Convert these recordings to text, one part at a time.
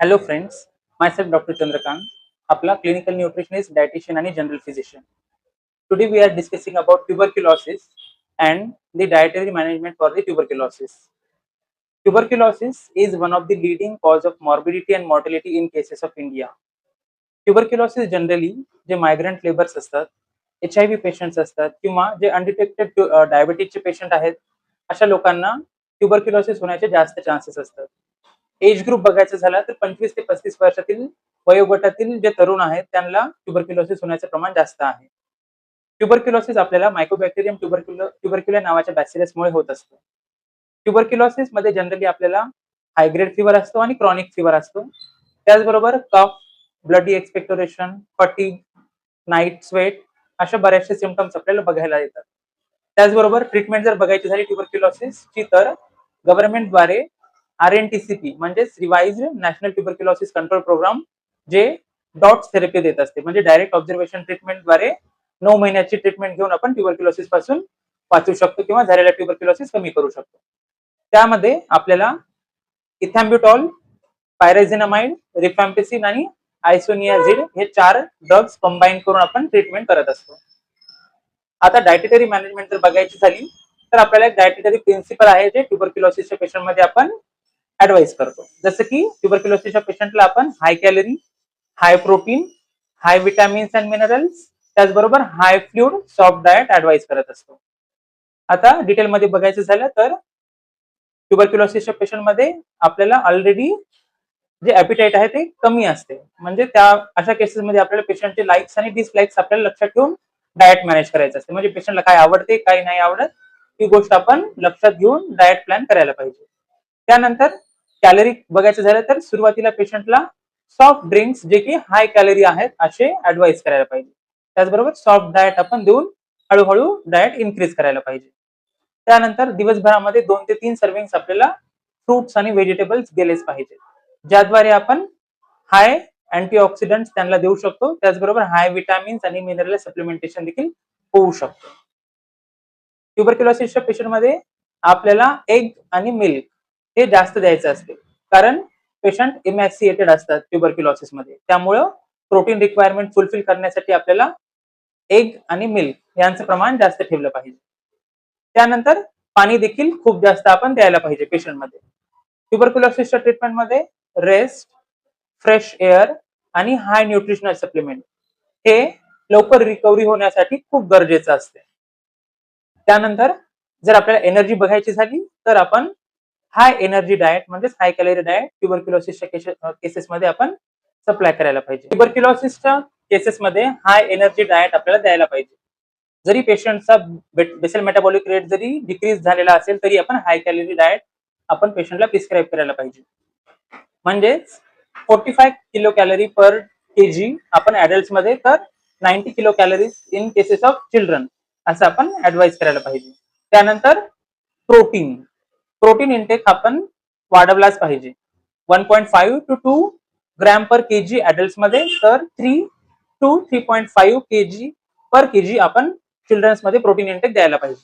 Hello friends myself doctor Chandrakant आपला clinical nutritionist dietitian आणि general physician today we are discussing about tuberculosis and the dietary management for the tuberculosis tuberculosis is one of the leading cause of morbidity and mortality in cases of India tuberculosis generally जे migrant labours असतात H I V patients असतात किंवा जे undetected डायबिटीजचे patient आहेत अशा लोकांना tuberculosis होण्याचे जास्त चान्सेस असतात. एज ग्रुप बघायचं झालं तर पंचवीस ते पस्तीस वर्षातील वयोगटातील जे तरुण आहेत त्यांना ट्युबरक्युलोसिस होण्याचं प्रमाण जास्त आहे. ट्युबरक्युलोसिस आपल्याला मायक्रोबॅक्टेरियम ट्युबरक्युलो ट्युबरक्युलर नावाच्या बॅसिलसमुळे होत असतं. ट्युबरक्युलोसिसमध्ये जनरली आपल्याला हायग्रेड फिवर असतो आणि क्रॉनिक फिवर असतो. त्याचबरोबर cough bloody expectoration fatigue night sweat अशा बऱ्याचशा सिमटम्स आपल्याला बघायला येतात. त्याचबरोबर ट्रीटमेंट जर बघायची झाली ट्युबरक्युलॉसिसची तर गव्हर्नमेंटद्वारे R N T C P म्हणजेच revise national tuberculosis control programme जे डॉट्स थेरपी देत असते. म्हणजे डायरेक्ट ऑब्झर्वेशन ट्रीटमेंटद्वारे नऊ महिन्याची ट्रीटमेंट घेऊन आपण ट्युबरक्युलॉसिसपासून वाचू शकतो किंवा झालेला ट्युबरक्युलॉसिस कमी करू शकतो. त्यामध्ये आपल्याला इथॅम्ब्युटॉल पायरेझिनामाइड रिफॅम्पेसिन आणि आयसोनियाझिड हे चार ड्रग्स कंबाईन करून आपण ट्रीटमेंट करत असतो. आता डायटेटरी मॅनेजमेंट जर बघायची झाली तर आपल्याला एक डायटेटरी प्रिन्सिपल आहे जे ट्युबरक्युलॉसिसच्या पेशंटमध्ये आपण ऍडवाइस करतो. जसं की ट्युबरक्युलोसिसच्या पेशंटला आपण high calorie high protein high vitamins and minerals त्याचबरोबर high fluid soft diet advice करत असतो. आता डिटेलमध्ये बघायचं झालं तर ट्युबरक्युलोसिसच्या पेशंटमध्ये आपल्याला ऑलरेडी जे ॲपिटाईट आहे ते कमी असते. म्हणजे त्या अशा केसेसमध्ये आपल्याला पेशंटचे लाईक्स आणि डिसलाईक्स आपल्याला लक्षात ठेवून डाएट मॅनेज करायचं असते. म्हणजे पेशंटला काय आवडते काय नाही आवडत ही गोष्ट आपण लक्षात घेऊन डाएट प्लॅन करायला पाहिजे. त्यानंतर कॅलरी बघायचं झालं तर सुरुवातीला पेशंटला सॉफ्ट ड्रिंक्स जे की हाय कॅलरी आहेत असे ऍडवाइस करायला पाहिजे. त्याचबरोबर सॉफ्ट डाएट आपण देऊन हळूहळू डाएट इन्क्रीज करायला पाहिजे. त्यानंतर दिवसभरामध्ये दोन ते तीन सर्विंग्स आपल्याला फ्रुट्स आणि व्हेजिटेबल्स गेलेच पाहिजे. ज्याद्वारे आपण हाय अँटीऑक्सिडंट त्यांना देऊ शकतो. त्याचबरोबर हाय विटॅमिन्स आणि मिनरल सप्लिमेंटेशन देखील होऊ शकतो. ट्युबरक्युलोसिसच्या पेशंटमध्ये आपल्याला एग आणि मिल्क हे जास्त द्यायचं असते. कारण पेशंट इमॅक्सिएटेड असतात ट्युबरक्युलोसिसमध्ये. त्यामुळं प्रोटीन रिक्वायरमेंट फुलफिल करण्यासाठी आपल्याला एग आणि मिल्क यांचं प्रमाण जास्त ठेवलं पाहिजे. त्यानंतर पाणी देखील खूप जास्त आपण द्यायला पाहिजे पेशंटमध्ये ट्युबरक्युलॉसिसच्या ट्रीटमेंटमध्ये रेस्ट फ्रेश एअर आणि हाय न्यूट्रिशनल सप्लिमेंट हे लवकर रिकव्हरी होण्यासाठी खूप गरजेचं असते. त्यानंतर जर आपल्याला एनर्जी बघायची झाली तर आपण हाय एनर्जी डाएट म्हणजेच हाय कॅलरी डाएट ट्युबरक्युलॉसिसच्या केसेसमध्ये आपण सप्लाय करायला पाहिजे. ट्युबरक्युलॉसिसच्या केसेसमध्ये हाय एनर्जी डाएट आपल्याला द्यायला पाहिजे. जरी पेशंटचा बेसल मेटाबॉलिक रेट जरी डिक्रीज झालेला असेल तरी आपण हाय कॅलरी डाएट आपण पेशंटला प्रिस्क्राईब करायला पाहिजे. म्हणजेच forty five kilo calorie per K G आपण ऍडल्टमध्ये तर ninety kilo calories in cases of children असं आपण ऍडवाइस करायला पाहिजे. त्यानंतर प्रोटीन प्रोटीन इंटेक आपण वाढवलाच पाहिजे. One point five to two gram per K G मध्ये तर three to three point five K G per K G आपण चिल्ड्रन्समध्ये प्रोटीन इंटेक द्यायला पाहिजे.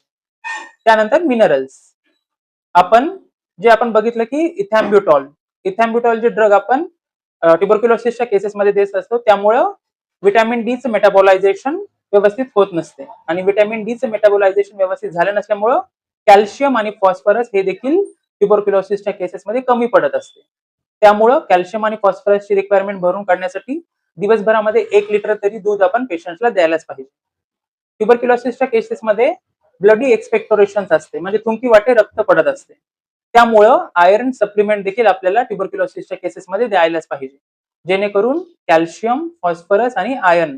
त्यानंतर मिनरल्स आपण जे आपण बघितलं की इथॅम्ब्युटॉल. इथॅम्ब्युटॉल जे ड्रग आपण ट्युबरक्युलोसिसच्या केसेसमध्ये देत असतो त्यामुळं व्हिटॅमिन डीचं मेटाबॉलायझेशन व्यवस्थित होत नसते. आणि व्हिटॅमिन डीचं मेटाबॉलायझेशन व्यवस्थित झालं नसल्यामुळं कॅल्शियम आणि फॉस्फरस हे देखील ट्युबरक्युलोसिसच्या केसेसमध्ये कमी पडत असते. त्यामुळं कॅल्शियम आणि फॉस्फरसची रिक्वायरमेंट भरून काढण्यासाठी दिवसभरामध्ये एक लिटर तरी दूध आपण पेशंटला द्यायलाच पाहिजे. ट्युबरक्युलोसिसच्या केसेसमध्ये ब्लडी एक्सपेक्टोरेशन असते म्हणजे थुंकी वाटे रक्त पडत असते. त्यामुळं आयर्न सप्लिमेंट देखील आपल्याला ट्युबरक्युलोसिसच्या केसेसमध्ये द्यायलाच पाहिजे. जेणेकरून कॅल्शियम फॉस्फरस आणि आयर्न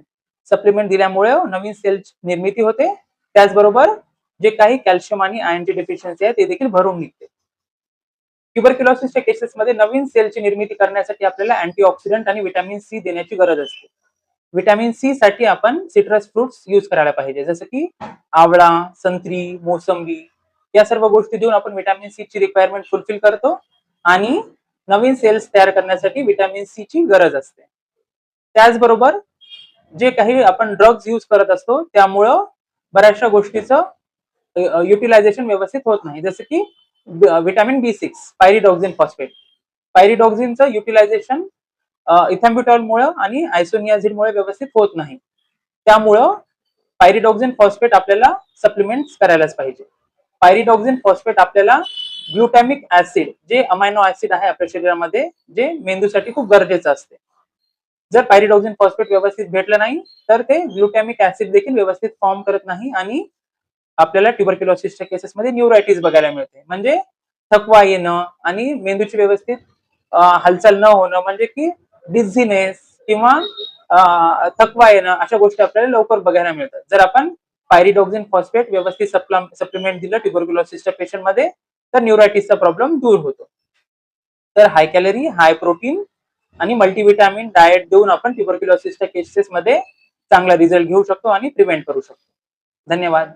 सप्लिमेंट दिल्यामुळे नवीन सेल निर्मिती होते. त्याचबरोबर जे काही कॅल्शियम आणि आयनची डेफिशियन्सी आहे ते देखील भरून निघते. ट्युबरक्युलॉसिसच्या केसेसमध्ये नवीन सेलची निर्मिती करण्यासाठी आपल्याला अँटीऑक्सिडंट आणि व्हिटॅमिन सी देण्याची गरज असते. व्हिटॅमिन सी साठी आपण सिट्रस फ्रुट्स यूज करायला पाहिजे. जसं की आवळा संत्री मोसंबी या सर्व गोष्टी देऊन आपण व्हिटॅमिन सी ची रिक्वायरमेंट फुलफिल करतो आणि नवीन सेल्स तयार करण्यासाठी व्हिटॅमिन सी ची गरज असते. त्याचबरोबर जे काही आपण ड्रग्ज यूज करत असतो त्यामुळं बऱ्याचशा गोष्टीचं युटिलायझेशन व्यवस्थित होत नाही. जसं की vitamin B six pyridoxine phosphate पायरिडॉक्झिनचं utilisation इथॅम्ब्युटॉलमुळे आणि आयसोनियाझिडमुळे व्यवस्थित होत नाही. त्यामुळं पायरिडॉक्झिन फॉस्फेट आपल्याला सप्लिमेंट करायलाच पाहिजे. पायरिडॉक्झिन फॉस्फेट आपल्याला ग्लुटॅमिक ऍसिड जे अमायनो ऍसिड आहे आपल्या शरीरामध्ये जे मेंदूसाठी खूप गरजेचं असते. जर पायरिडॉक्झिन फॉस्फेट व्यवस्थित भेटलं नाही तर ते ग्लुटॅमिक ऍसिड देखील व्यवस्थित फॉर्म करत नाही आणि आपल्याला ट्युबरक्युलॉसिसच्या केसेसमध्ये न्यूरायटीस बघायला मिळते. म्हणजे थकवा येणं आणि मेंदूची व्यवस्थित हालचाल न होणं म्हणजे की डिझिनेस किंवा थकवा येणं अशा गोष्टी आपल्याला लवकर बघायला मिळतात. जर आपण पायरिडॉक्झिन फॉस्फेट व्यवस्थित सप्लिमेंट दिलं ट्युबरक्युलॉसिसच्या पेशंटमध्ये तर न्यूरायटीसचा प्रॉब्लेम दूर होतो. तर हाय कॅलरी हाय प्रोटीन आणि मल्टीव्हिटॅमिन डाएट देऊन आपण ट्युबरक्युलॉसिसच्या केसेसमध्ये चांगला रिझल्ट घेऊ शकतो आणि प्रिव्हेंट करू शकतो. धन्यवाद.